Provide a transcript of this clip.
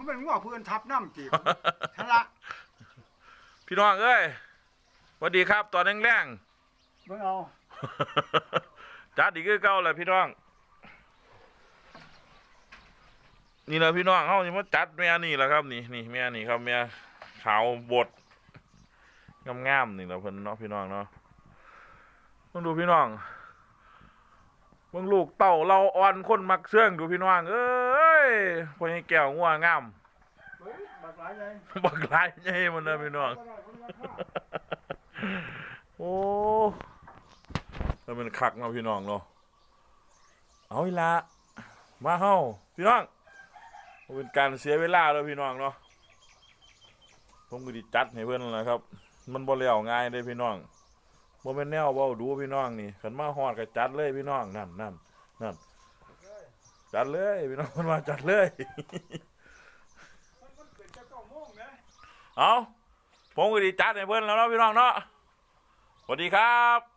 มันเป็นงัวเพื่อนทับน้ำจีบทะละพี่น้องเอ้ยสวัสดีครับ ตอนแรงเบิ่งเอาๆจัดอีกคือเก่าแหละพี่น้อง นี่แหละพี่น้องเฮานี่มาจัดแม่นี่แหละครับ นี่นี่แม่นี่ครับแม่ขาวบดงามๆนี่แหละเพิ่นเนาะพี่น้องเนาะต้องดูพี่น้องเบิ่งลูกเต่าเราอ่อนคนมักเสื่องดูพี่น้องเอ้ ยพวกนี้แก้วงัวงามบักหลายเลยบักหลายใหญ่มันเด้อพี่น้องโอ้แล้วมันคักเนาะพี่น้องเนาะเอาอีละมาเฮาพี่น้องเป็นการเสียเวลาแล้วพี่น้องเนาะผมก็ดิจัดให้เพิ่นนั่นแหละครับ มันบ่แล้วง่ายเด้พี่น้องบ่แม่นแนวเว้าดูพี่น้องนี่คันมาฮอดก็จัดเลยพี่น้องนั่นนั่นนั่น จัดเลยพี่น้องคนมาจัดเลย มันเป็นจะต้องโมงนะ เอาผมก็ดีจัดให้เพื่อนแล้วเนาะพี่น้องเนาะสวัสดีครับ